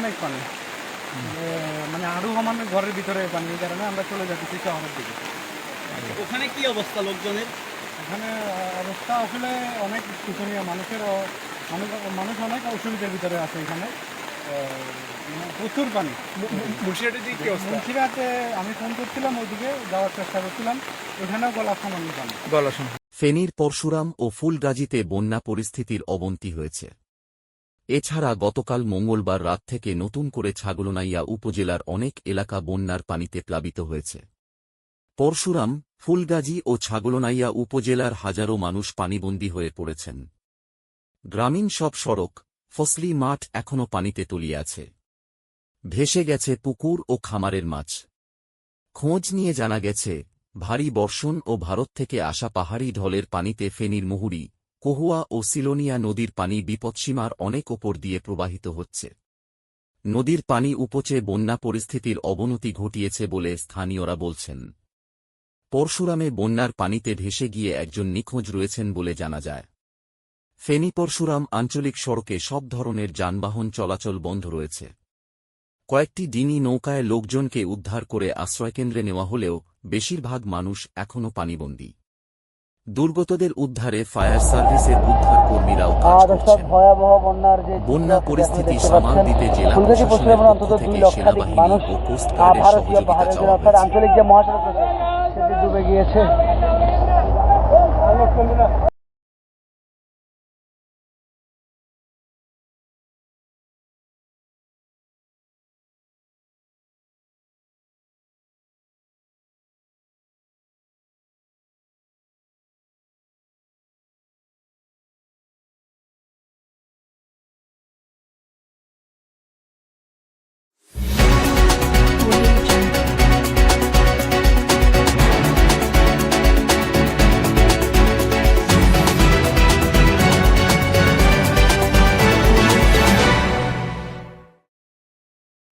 অনেক পানি। মানে আরও সমান ঘরের ভিতরে পানি কারণে আমরা চলে যাচ্ছি শহরের দিকে। ওখানে কি অবস্থা লোকজনের? এখানে অবস্থা আসলে অনেক শোচনীয়। মানুষের মানুষ মানুষ অনেক অসুবিধার ভিতরে আছে এখানে। মানে প্রচুর পানি। দিকে কি আমি ফোন করছিলাম ওইদিকে যাওয়ার চেষ্টা করছিলাম। ওখানেও গলা সামান্য পানি। গলা ফেনীর পরশুরাম ও ফুলগাজীতে বন্যা পরিস্থিতির অবনতি হয়েছে। এছাড়া গতকাল মঙ্গলবার রাত থেকে নতুন করে ছাগলনাইয়া উপজেলার অনেক এলাকা বন্যার পানিতে প্লাবিত হয়েছে। পরশুরাম, ফুলগাজী ও ছাগলনাইয়া উপজেলার হাজারো মানুষ পানিবন্দী হয়ে পড়েছেন। গ্রামীণ সব সড়ক, ফসলি মাঠ এখনও পানিতে আছে। ভেসে গেছে পুকুর ও খামারের মাছ। খোঁজ নিয়ে জানা গেছে, ভারী বর্ষণ ও ভারত থেকে আসা পাহাড়ি ঢলের পানিতে ফেনীর মুহুরী কহুয়া ও সিলোনিয়া নদীর পানি বিপদসীমার অনেক ওপর দিয়ে প্রবাহিত হচ্ছে। নদীর পানি উপচে বন্যা পরিস্থিতির অবনতি ঘটিয়েছে বলে স্থানীয়রা বলছেন। পরশুরামে বন্যার পানিতে ভেসে গিয়ে একজন নিখোঁজ রয়েছেন বলে জানা যায়। ফেনী পরশুরাম আঞ্চলিক সড়কে সব ধরনের যানবাহন চলাচল বন্ধ রয়েছে। কয়েকটি ডিনি নৌকায় লোকজনকে উদ্ধার করে আশ্রয়কেন্দ্রে নেওয়া হলেও বেশিরভাগ মানুষ এখনও পানিবন্দী। দুর্গতদের উদ্ধারে ফায়ার সার্ভিসের উদ্ধার কর্মীরাও কাজ করছেন। ভয়াবহ বন্যার যে বন্যা পরিস্থিতি সামাল দিতে জেলা প্রশাসনের পক্ষ অন্তত থেকে সেনাবাহিনী মানুষ ও কোস্ট ভারতীয় সহযোগিতা চাওয়া হয়েছে। আঞ্চলিক যে মহাসড়ক সেটি ডুবে গিয়েছে।